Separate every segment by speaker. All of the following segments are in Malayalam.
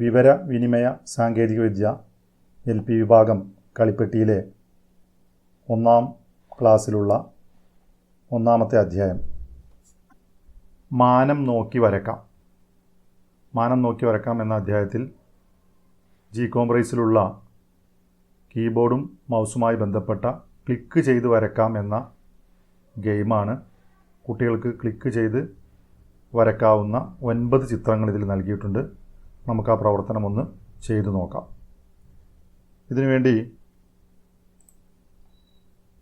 Speaker 1: വിവര വിനിമയ സാങ്കേതികവിദ്യ എൽ പി വിഭാഗം കളിപ്പെട്ടിയിലെ ഒന്നാം ക്ലാസ്സിലുള്ള ഒന്നാമത്തെ അധ്യായം. മാനം നോക്കി വരക്കാം. മാനം നോക്കി വരക്കാം എന്ന അധ്യായത്തിൽ ജി കോംപ്രൈസിലുള്ള കീബോർഡും മൗസുമായി ബന്ധപ്പെട്ട ക്ലിക്ക് ചെയ്ത് വരക്കാം എന്ന ഗെയിമാണ് കുട്ടികൾക്ക് ക്ലിക്ക് ചെയ്ത് വരക്കാവുന്ന ഒൻപത് ചിത്രങ്ങൾ ഇതിൽ നൽകിയിട്ടുണ്ട്. നമുക്ക് ആ പ്രവർത്തനം ഒന്ന് ചെയ്തു നോക്കാം. ഇതിനുവേണ്ടി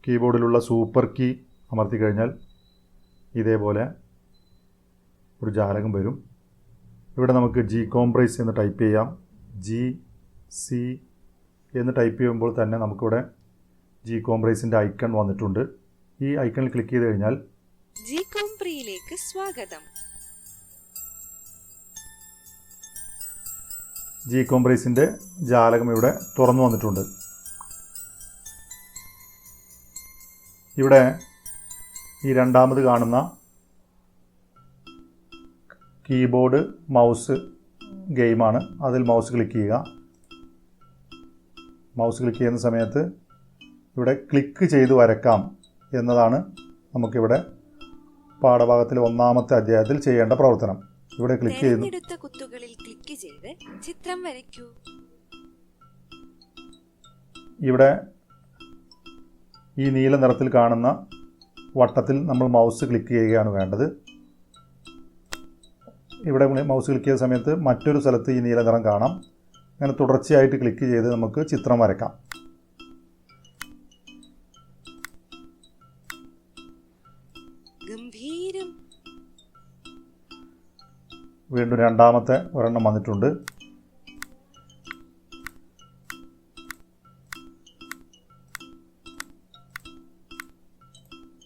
Speaker 1: കീബോർഡിലുള്ള സൂപ്പർ കീ അമർത്തി കഴിഞ്ഞാൽ ഇതേപോലെ ഒരു ജാലകം വരും. ഇവിടെ നമുക്ക് ജി കോംപ്രൈസ് എന്ന് ടൈപ്പ് ചെയ്യാം. ജി സി എന്ന് ടൈപ്പ് ചെയ്യുമ്പോൾ തന്നെ നമുക്കിവിടെ ജി കോംപ്രൈസിന്റെ ഐക്കൺ വന്നിട്ടുണ്ട്. ഈ ഐക്കണിൽ ക്ലിക്ക് ചെയ്ത് കഴിഞ്ഞാൽ
Speaker 2: ജി കോംപ്രിയിലേക്ക് സ്വാഗതം.
Speaker 1: ജി കോംബ്രൈസിന്റെ ജാലകം ഇവിടെ തുറന്നു വന്നിട്ടുണ്ട്. ഇവിടെ ഈ രണ്ടാമത് കാണുന്ന കീബോർഡ് മൗസ് ഗെയിമാണ് അതിൽ മൗസ് ക്ലിക്ക് ചെയ്യുക. മൗസ് ക്ലിക്ക് ചെയ്യുന്ന സമയത്ത് ഇവിടെ ക്ലിക്ക് ചെയ്ത് വരക്കാം എന്നതാണ് നമുക്കിവിടെ പാഠഭാഗത്തിൽ ഒന്നാമത്തെ അധ്യായത്തിൽ ചെയ്യേണ്ട പ്രവർത്തനം. ഇവിടെ ക്ലിക്ക് ചെയ്യുന്നു.
Speaker 2: തെരഞ്ഞെടുത്ത കുത്തുകളിൽ ക്ലിക്ക് ചെയ്ത് ചിത്രം വരയ്ക്കൂ.
Speaker 1: ഇവിടെ ഈ നീല നിറത്തിൽ കാണുന്ന വട്ടത്തിൽ നമ്മൾ മൗസ് ക്ലിക്ക് ചെയ്യുകയാണ് വേണ്ടത്. ഇവിടെ മൗസ് ക്ലിക്ക് ചെയ്ത സമയത്ത് മറ്റൊരു സ്ഥലത്ത് ഈ നീല നിറം കാണാം. അങ്ങനെ തുടർച്ചയായിട്ട് ക്ലിക്ക് ചെയ്ത് നമുക്ക് ചിത്രം വരയ്ക്കാം
Speaker 2: ഗംഭീരം
Speaker 1: വീണ്ടും രണ്ടാമത്തെ ഒരെണ്ണം വന്നിട്ടുണ്ട്.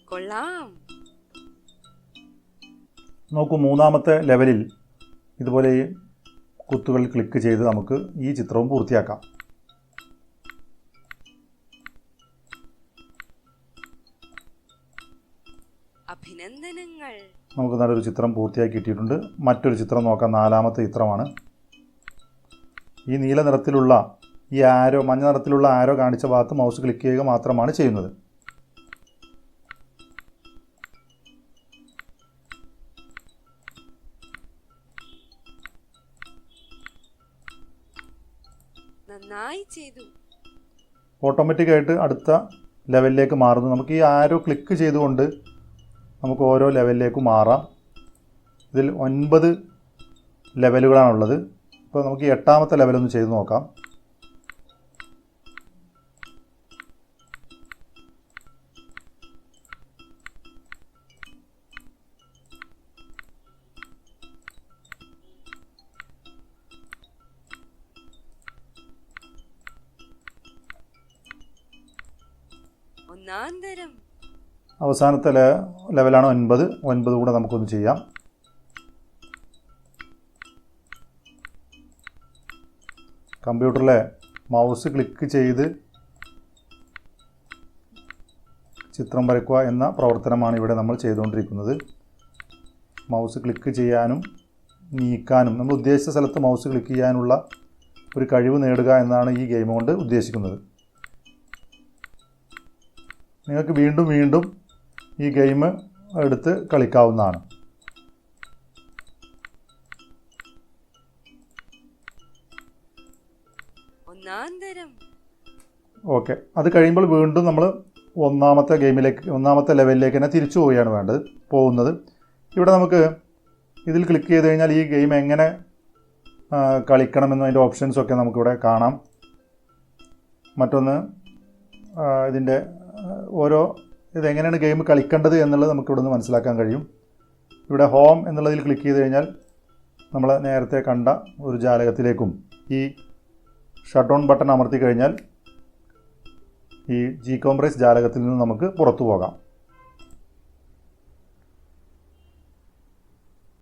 Speaker 2: കൊള്ളാം.
Speaker 1: നോക്കൂ മൂന്നാമത്തെ ലെവലിൽ ഇതുപോലെ ഈ കുത്തുകൾ ക്ലിക്ക് ചെയ്ത് നമുക്ക് ഈ ചിത്രവും പൂർത്തിയാക്കാം.
Speaker 2: അഭിനന്ദനങ്ങൾ.
Speaker 1: നമുക്ക് നല്ലൊരു ചിത്രം പൂർത്തിയാക്കി കിട്ടിയിട്ടുണ്ട്. മറ്റൊരു ചിത്രം നോക്കാം. നാലാമത്തെ ചിത്രമാണ്. ഈ നീല നിറത്തിലുള്ള ഈ ആരോ മഞ്ഞ നിറത്തിലുള്ള ആരോ കാണിച്ച ഭാഗത്ത് മൗസ് ക്ലിക്ക് ചെയ്യുക മാത്രമാണ് ചെയ്യുന്നത്.
Speaker 2: നന്നായി ചെയ്തു.
Speaker 1: ഓട്ടോമാറ്റിക്കായിട്ട് അടുത്ത ലെവലിലേക്ക് മാറുന്നു. നമുക്ക് ഈ ആരോ ക്ലിക്ക് ചെയ്തുകൊണ്ട് നമുക്ക് ഓരോ ലെവലിലേക്ക് മാറാം. ഇതിൽ ഒൻപത് ലെവലുകളാണുള്ളത്. ഇപ്പോൾ നമുക്ക് എട്ടാമത്തെ ലെവലൊന്ന് ചെയ്ത് നോക്കാം.
Speaker 2: ഒന്നാന്തരം.
Speaker 1: അവസാനത്തെ ലെവലാണ് ഒൻപത്. ഒൻപത് കൂടെ നമുക്കൊന്ന് ചെയ്യാം. കമ്പ്യൂട്ടറിലെ മൗസ് ക്ലിക്ക് ചെയ്ത് ചിത്രം വരയ്ക്കുക എന്ന പ്രവർത്തനമാണ് ഇവിടെ നമ്മൾ ചെയ്തുകൊണ്ടിരിക്കുന്നത്. മൗസ് ക്ലിക്ക് ചെയ്യാനും നീക്കാനും നമ്മൾ ഉദ്ദേശിച്ച സ്ഥലത്ത് മൗസ് ക്ലിക്ക് ചെയ്യാനുള്ള ഒരു കഴിവ് നേടുക എന്നാണ് ഈ ഗെയിം കൊണ്ട് ഉദ്ദേശിക്കുന്നത്. നിങ്ങൾക്ക് വീണ്ടും വീണ്ടും ഈ ഗെയിം എടുത്ത് കളിക്കാവുന്നതാണ്. ഓക്കെ. അത് കഴിയുമ്പോൾ വീണ്ടും നമ്മൾ ഒന്നാമത്തെ ഗെയിമിലേക്ക് ഒന്നാമത്തെ ലെവലിലേക്ക് തന്നെ തിരിച്ചു പോവുകയാണ് വേണ്ടത്. പോകുന്നത്. ഇവിടെ നമുക്ക് ഇതിൽ ക്ലിക്ക് ചെയ്ത് കഴിഞ്ഞാൽ ഈ ഗെയിം എങ്ങനെ കളിക്കണമെന്നും അതിന്റെ ഓപ്ഷൻസൊക്കെ നമുക്കിവിടെ കാണാം. മറ്റൊന്ന് ഇതിന്റെ ഓരോ ഇതെങ്ങനെയാണ് ഗെയിം കളിക്കേണ്ടത് എന്നുള്ളത് നമുക്ക് ഇവിടുന്ന് മനസ്സിലാക്കാൻ കഴിയും. ഇവിടെ ഹോം എന്നുള്ളതിൽ ക്ലിക്ക് ചെയ്ത് കഴിഞ്ഞാൽ നമ്മൾ നേരത്തെ കണ്ട ഒരു ജാലകത്തിലേക്കും ഈ ഷട്ട് ഡൗൺ ബട്ടൺ അമർത്തി കഴിഞ്ഞാൽ ഈ ജി കോംപ്രൈസ് ജാലകത്തിൽ നിന്ന് നമുക്ക് പുറത്തു പോകാം.